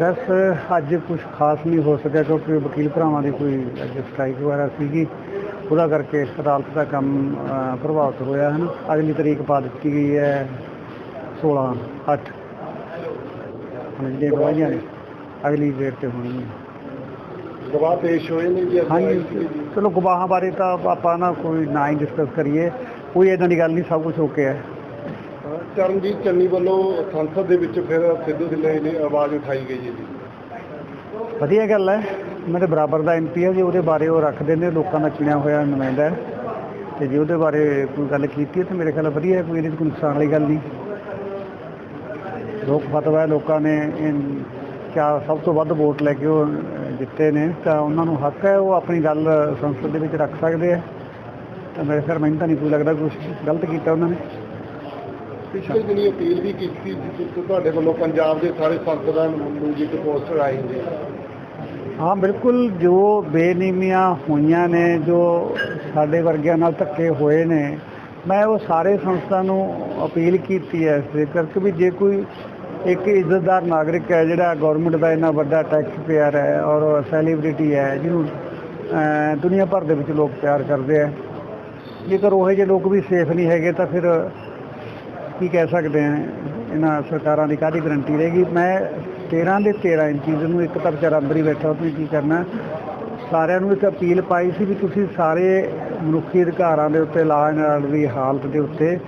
ਬਸ ਅੱਜ ਕੁਝ ਖਾਸ ਨਹੀਂ ਹੋ ਸਕਿਆ ਕਿਉਂਕਿ ਵਕੀਲ ਭਰਾਵਾਂ ਦੀ ਕੋਈ ਅੱਜ ਸਟ੍ਰਾਈਕ ਵਗੈਰਾ ਸੀਗੀ। ਉਹਦਾ ਕਰਕੇ ਅਦਾਲਤ ਦਾ ਕੰਮ ਪ੍ਰਭਾਵਿਤ ਹੋਇਆ ਹੈ ਨਾ? ਅਗਲੀ ਤਰੀਕ ਪਾ ਦਿੱਤੀ ਗਈ ਹੈ 16 8 ਹੁਣ ਜਿਹੜੇ ਗਵਾਹੀਆਂ ਨੇ ਅਗਲੀ ਡੇਟ ਤੇ ਹੋਣੀ ਹੈ ਗਵਾਹ ਪੇਸ਼ ਹੋਏ ਨੇ ਜੀ ਹਾਂਜੀ। ਚਲੋ ਗਵਾਹਾਂ ਬਾਰੇ ਤਾਂ ਆਪਾਂ ਨਾ ਕੋਈ ਨਾ ਹੀ ਡਿਸਕਸ ਕਰੀਏ। ਕੋਈ ਇਦਾਂ ਦੀ ਗੱਲ ਨਹੀਂ ਸਭ ਕੁਝ ਓਕੇ ਹੈ। ਚਰਨਜੀਤ ਚੰਨੀ ਵੱਲੋਂ ਸੰਸਦ ਦੇ ਵਿੱਚ ਫਿਰ ਸਿੱਧੂ ਢਿੱਲੋਂ ਦੀ ਆਵਾਜ਼ ਉਠਾਈ ਗਈ ਹੈ ਜੀ। ਵਧੀਆ ਗੱਲ ਹੈ। ਮੇਰੇ ਬਰਾਬਰ ਦਾ ਐਮਪੀ ਹੈ ਜੇ, ਉਹਦੇ ਬਾਰੇ ਉਹ ਰੱਖਦੇ ਨੇ, ਲੋਕਾਂ ਦਾ ਚੁਣਿਆ ਹੋਇਆ ਨੁਮਾਇੰਦਾ ਤੇ ਜੇ ਉਹਦੇ ਬਾਰੇ ਕੋਈ ਗੱਲ ਕੀਤੀ ਹੈ ਤਾਂ ਮੇਰੇ ਖਿਆਲ ਵਧੀਆ ਕੋਈ ਇਹਦੇ ਕੋਈ ਨੁਕਸਾਨ ਵਾਲੀ ਗੱਲ ਨਹੀਂ। ਲੋਕ ਫਤਵਾ ਹੈ, ਲੋਕਾਂ ਨੇ ਇਹ ਕਿਆ ਸਭ ਤੋਂ ਵੱਧ ਵੋਟ ਲੈ ਕੇ ਉਹ ਜਿੱਤੇ ਨੇ, ਤਾਂ ਉਹਨਾਂ ਨੂੰ ਹੱਕ ਹੈ ਉਹ ਆਪਣੀ ਗੱਲ ਸੰਸਦ ਦੇ ਵਿੱਚ ਰੱਖ ਸਕਦੇ ਆ ਤਾਂ ਮੇਰੇ ਖਿਆਲ ਮੈਨੂੰ ਤਾਂ ਨਹੀਂ ਕੋਈ ਲੱਗਦਾ ਕੁਝ ਗਲਤ ਕੀਤਾ ਉਹਨਾਂ ਨੇ। ਪਿਛਲੇ ਦਿਨੀ ਅਪੀਲ ਵੀ ਕੀਤੀ ਸੀ ਤੁਹਾਡੇ ਵੱਲੋਂ ਪੰਜਾਬ ਦੇ ਸਾਰੇ ਸੰਸਦਾਂ ਨੂੰ ਜੀ ਇੱਕ ਪੋਸਟਰ ਆਈ ਜੀ ਹਾਂ ਬਿਲਕੁਲ ਜੋ ਬੇਨੀਮੀਆਂ ਹੋਈਆਂ ਨੇ ਜੋ ਸਾਡੇ ਵਰਗਿਆਂ ਨਾਲ ਧੱਕੇ ਹੋਏ ਨੇ ਮੈਂ ਉਹ ਸਾਰੇ ਸੰਸਥਾ ਨੂੰ ਅਪੀਲ ਕੀਤੀ ਹੈ ਇਸ ਕਰਕੇ ਵੀ ਜੇ ਕੋਈ ਇੱਕ ਇੱਜ਼ਤਦਾਰ ਨਾਗਰਿਕ ਹੈ ਜਿਹੜਾ ਗਵਰਨਮੈਂਟ ਦਾ ਇੰਨਾ ਵੱਡਾ ਟੈਕਸ ਪੇਅਰ ਹੈ ਔਰ ਸੈਲੀਬ੍ਰਿਟੀ ਹੈ ਜਿਹਨੂੰ ਅਹ, ਦੁਨੀਆ ਭਰ ਦੇ ਵਿੱਚ ਲੋਕ ਪਿਆਰ ਕਰਦੇ ਆ ਜੇਕਰ ਉਹ ਜਿਹੇ ਲੋਕ ਵੀ ਸੇਫ ਨਹੀਂ ਹੈਗੇ ਤਾਂ ਫਿਰ ਕੀ ਕਹਿ ਸਕਦੇ ਆ? ਇਹਨਾਂ ਸਰਕਾਰਾਂ ਦੀ ਕਾਹਦੀ ਗਰੰਟੀ ਰਹੇਗੀ? ਮੈਂ 13 ਦੇ 13 ਇੰਚੀਜ਼ ਨੂੰ ਇੱਕ ਤਾਂ ਵਿਚਾਰਾ ਅੰਦਰ ਹੀ ਬੈਠਾ ਉਹਨੇ ਕੀ ਕਰਨਾ? ਸਾਰਿਆਂ ਨੂੰ ਇੱਕ ਅਪੀਲ ਪਾਈ ਸੀ ਵੀ ਤੁਸੀਂ ਸਾਰੇ ਮਨੁੱਖੀ ਅਧਿਕਾਰਾਂ ਦੇ ਉੱਤੇ ਲਾਅ ਐਂਡ ਆਰਡਰ ਦੀ ਹਾਲਤ ਦੇ ਉੱਤੇ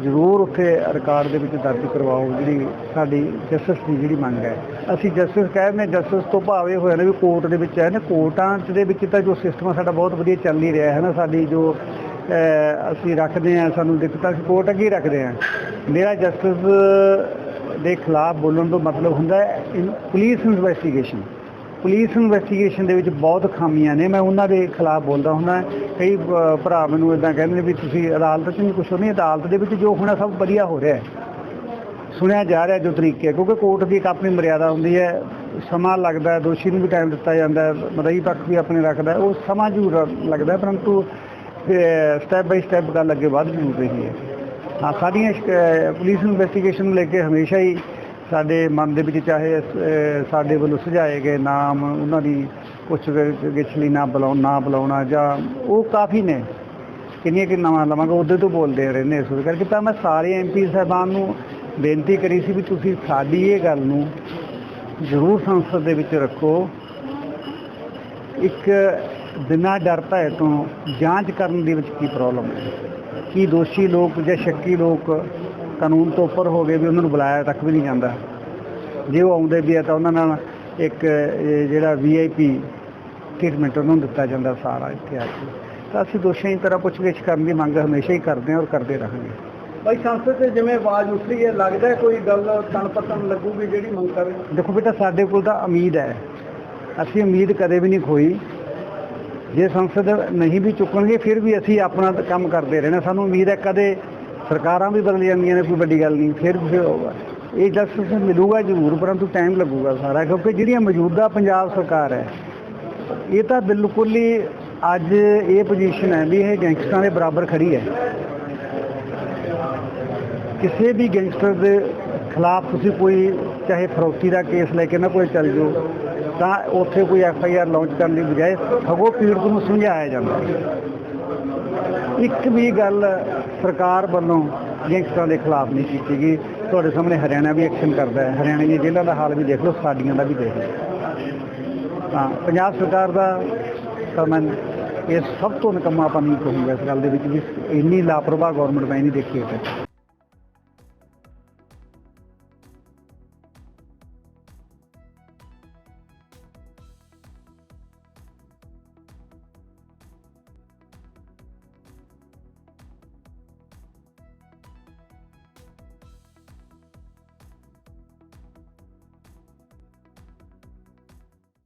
ਜ਼ਰੂਰ ਉੱਥੇ ਰਿਕਾਰਡ ਦੇ ਵਿੱਚ ਦਰਜ ਕਰਵਾਓ, ਜਿਹੜੀ ਸਾਡੀ ਜਸਟਿਸ ਦੀ ਜਿਹੜੀ ਮੰਗ ਹੈ। ਅਸੀਂ ਜਸਟਿਸ ਕਹਿੰਦੇ ਜਸਟਿਸ ਤੋਂ ਭਾਵੇਂ ਹੋਇਆ ਨੇ ਵੀ ਕੋਰਟ ਦੇ ਵਿੱਚ ਹੈ ਨਾ ਕੋਰਟਾਂ ਦੇ ਵਿੱਚ ਤਾਂ ਜੋ ਸਿਸਟਮ ਸਾਡਾ ਬਹੁਤ ਵਧੀਆ ਚੱਲ ਹੀ ਰਿਹਾ ਹੈ ਨਾ, ਸਾਡੀ ਜੋ ਅਸੀਂ ਰੱਖਦੇ ਹਾਂ, ਸਾਨੂੰ ਦਿੱਕਤਾਂ ਅਸੀਂ ਕੋਰਟ ਅੱਗੇ ਰੱਖਦੇ ਹਾਂ। ਮੇਰਾ ਜਸਟਿਸ ਦੇ ਖਿਲਾਫ ਬੋਲਣ ਤੋਂ ਮਤਲਬ ਹੁੰਦਾ ਹੈ ਪੁਲਿਸ ਇਨਵੈਸਟੀਗੇਸ਼ਨ। ਪੁਲਿਸ ਇਨਵੈਸਟੀਗੇਸ਼ਨ ਦੇ ਵਿੱਚ ਬਹੁਤ ਖਾਮੀਆਂ ਨੇ, ਮੈਂ ਉਹਨਾਂ ਦੇ ਖਿਲਾਫ ਬੋਲਦਾ ਹੁੰਦਾ ਕਈ ਭਰਾ ਮੈਨੂੰ ਇਦਾਂ ਕਹਿੰਦੇ ਨੇ ਵੀ ਤੁਸੀਂ ਅਦਾਲਤ 'ਚ ਨਹੀਂ ਕੁਛ ਨਹੀਂ, ਅਦਾਲਤ ਦੇ ਵਿੱਚ ਜੋ ਹੋਣਾ ਸਭ ਵਧੀਆ ਹੋ ਰਿਹਾ ਹੈ। ਸੁਣਿਆ ਜਾ ਰਿਹਾ ਜੋ ਤਰੀਕੇ ਕਿਉਂਕਿ ਕੋਰਟ ਦੀ ਇੱਕ ਆਪਣੀ ਮਰਿਆਦਾ ਹੁੰਦੀ ਹੈ। ਸਮਾਂ ਲੱਗਦਾ ਹੈ, ਦੋਸ਼ੀ ਨੂੰ ਵੀ ਟਾਈਮ ਦਿੱਤਾ ਜਾਂਦਾ ਹੈ, ਮਦਈ ਪੱਖ ਵੀ ਆਪਣੇ ਰੱਖਦਾ ਉਹ ਸਮਾਂ ਜ਼ਰੂਰ ਲੱਗਦਾ ਪਰੰਤੂ ਸਟੈਪ ਬਾਈ ਸਟੈਪ ਗੱਲ ਅੱਗੇ ਵੱਧ ਜ਼ਰੂਰ ਰਹੀ ਹੈ। ਹਾਂ, ਸਾਡੀਆਂ ਸ਼ਿਕ- ਪੁਲਿਸ ਇਨਵੈਸਟੀਗੇਸ਼ਨ ਨੂੰ ਲੈ ਕੇ ਹਮੇਸ਼ਾ ਹੀ ਸਾਡੇ ਮਨ ਦੇ ਵਿੱਚ ਚਾਹੇ ਸਾਡੇ ਵੱਲੋਂ ਸੁਝਾਏ ਗਏ ਨਾਮ, ਉਹਨਾਂ ਦੀ ਕੁਛ ਗਿੱਛ ਨਾ ਬੁਲਾਉਣ ਨਾ ਬੁਲਾਉਣਾ ਜਾਂ ਉਹ ਕਾਫੀ ਨੇ। ਕਿੰਨੀਆਂ ਕਿ ਨਵਾਂ ਲਵਾਂਗਾ, ਉਹਦੇ ਤੋਂ ਬੋਲਦੇ ਰਹਿੰਦੇ ਇਸ ਕਰਕੇ। ਤਾਂ ਮੈਂ ਸਾਰੇ ਐਮਪੀ ਸਾਹਿਬਾਨ ਨੂੰ ਬੇਨਤੀ ਕਰੀ ਸੀ ਵੀ ਤੁਸੀਂ ਸਾਡੀ ਇਹ ਗੱਲ ਨੂੰ ਜ਼ਰੂਰ ਸੰਸਦ ਦੇ ਵਿੱਚ ਰੱਖੋ। ਇੱਕ ਬਿਨਾਂ ਡਰ ਭੈ ਤੋਂ ਜਾਂਚ ਕਰਨ ਦੇ ਵਿੱਚ ਕੀ ਪ੍ਰੋਬਲਮ ਹੈ? ਕੀ ਦੋਸ਼ੀ ਲੋਕ ਜਾਂ ਸ਼ੱਕੀ ਲੋਕ ਕਾਨੂੰਨ ਤੋਂ ਉੱਪਰ ਹੋ ਗਏ ਵੀ ਉਹਨਾਂ ਨੂੰ ਬੁਲਾਇਆ ਤੱਕ ਵੀ ਨਹੀਂ ਜਾਂਦਾ। ਜੇ ਉਹ ਆਉਂਦੇ ਵੀ ਆ ਤਾਂ ਉਹਨਾਂ ਨਾਲ ਇੱਕ ਜਿਹੜਾ ਵੀਆਈਪੀ ਟ੍ਰੀਟਮੈਂਟ ਉਹਨਾਂ ਨੂੰ ਦਿੱਤਾ ਜਾਂਦਾ ਸਾਰਾ ਇੱਥੇ ਆ ਕੇ। ਤਾਂ ਅਸੀਂ ਦੋਸ਼ੀਆਂ ਦੀ ਤਰ੍ਹਾਂ ਪੁੱਛਗਿੱਛ ਕਰਨ ਦੀ ਮੰਗ ਹਮੇਸ਼ਾ ਹੀ ਕਰਦੇ ਹਾਂ ਔਰ ਕਰਦੇ ਰਹਾਂਗੇ। ਭਾਈ ਸੰਸਦ ਤੇ ਜਿਵੇਂ ਆਵਾਜ਼ ਉੱਠ ਰਹੀ ਹੈ ਲੱਗਦਾ ਕੋਈ ਗੱਲ ਤਣ ਪਤਨ ਲੱਗੂਗੀ ਜਿਹੜੀ ਮੰਗ ਕਰ ਰਹੇ? ਦੇਖੋ ਬੇਟਾ ਸਾਡੇ ਕੋਲ ਤਾਂ ਉਮੀਦ ਹੈ। ਅਸੀਂ ਉਮੀਦ ਕਦੇ ਵੀ ਨਹੀਂ ਖੋਈ। ਜੇ ਸੰਸਦ ਨਹੀਂ ਵੀ ਚੁੱਕਣਗੇ, ਫਿਰ ਵੀ ਅਸੀਂ ਆਪਣਾ ਕੰਮ ਕਰਦੇ ਰਹਿਣਾ। ਸਾਨੂੰ ਉਮੀਦ ਹੈ ਕਦੇ ਸਰਕਾਰਾਂ ਵੀ ਬਦਲ ਜਾਂਦੀਆਂ ਨੇ, ਕੋਈ ਵੱਡੀ ਗੱਲ ਨਹੀਂ। ਫਿਰ ਵੀ ਹੋਊਗਾ ਇਹ ਜਸਟਿਸ ਮਿਲੂਗਾ ਜ਼ਰੂਰ, ਪਰੰਤੂ ਟਾਈਮ ਲੱਗੂਗਾ ਸਾਰਾ, ਕਿਉਂਕਿ ਜਿਹੜੀਆਂ ਮੌਜੂਦਾ ਪੰਜਾਬ ਸਰਕਾਰ ਹੈ, ਇਹ ਤਾਂ ਬਿਲਕੁਲ ਹੀ ਅੱਜ ਇਹ ਪੋਜੀਸ਼ਨ ਹੈ ਵੀ ਇਹ ਗੈਂਗਸਟਰਾਂ ਦੇ ਬਰਾਬਰ ਖੜੀ ਹੈ। ਕਿਸੇ ਵੀ ਗੈਂਗਸਟਰ ਦੇ ਖਿਲਾਫ ਤੁਸੀਂ ਕੋਈ, ਚਾਹੇ ਫਰੋਤੀ ਦਾ ਕੇਸ ਲੈ ਕੇ ਨਾ ਕੋਈ ਚੱਲ ਜਾਓ ਤਾਂ ਉੱਥੇ ਕੋਈ ਐਫ ਆਈ ਆਰ ਲਾਂਚ ਕਰਨ ਦੀ ਬਜਾਏ ਸਗੋਂ ਪੀੜਤ ਨੂੰ ਸਮਝਾਇਆ ਜਾਂਦਾ ਇੱਕ ਵੀ ਗੱਲ ਸਰਕਾਰ ਵੱਲੋਂ ਗੈਂਗਸਟਰਾਂ ਦੇ ਖਿਲਾਫ ਨਹੀਂ ਕੀਤੀ ਗਈ। ਤੁਹਾਡੇ ਸਾਹਮਣੇ ਹਰਿਆਣਾ ਵੀ ਐਕਸ਼ਨ ਕਰਦਾ ਹੈ। ਹਰਿਆਣਾ ਦੀ ਜੇਲ੍ਹਾਂ ਦਾ ਹਾਲ ਵੀ ਦੇਖ ਲਓ, ਸਾਡੀਆਂ ਦਾ ਵੀ ਦੇਖ ਲਓ। ਤਾਂ ਪੰਜਾਬ ਸਰਕਾਰ ਦਾ ਤਾਂ ਮੈਂ ਇਹ ਸਭ ਤੋਂ ਨਕਮਾ ਆਪਾਂ ਨਹੀਂ ਕਹੂੰਗਾ ਇਸ ਗੱਲ ਦੇ ਵਿੱਚ ਵੀ ਇੰਨੀ ਲਾਪਰਵਾਹ ਗਵਰਨਮੈਂਟ ਮੈਂ ਨਹੀਂ ਦੇਖੀ ਹੈ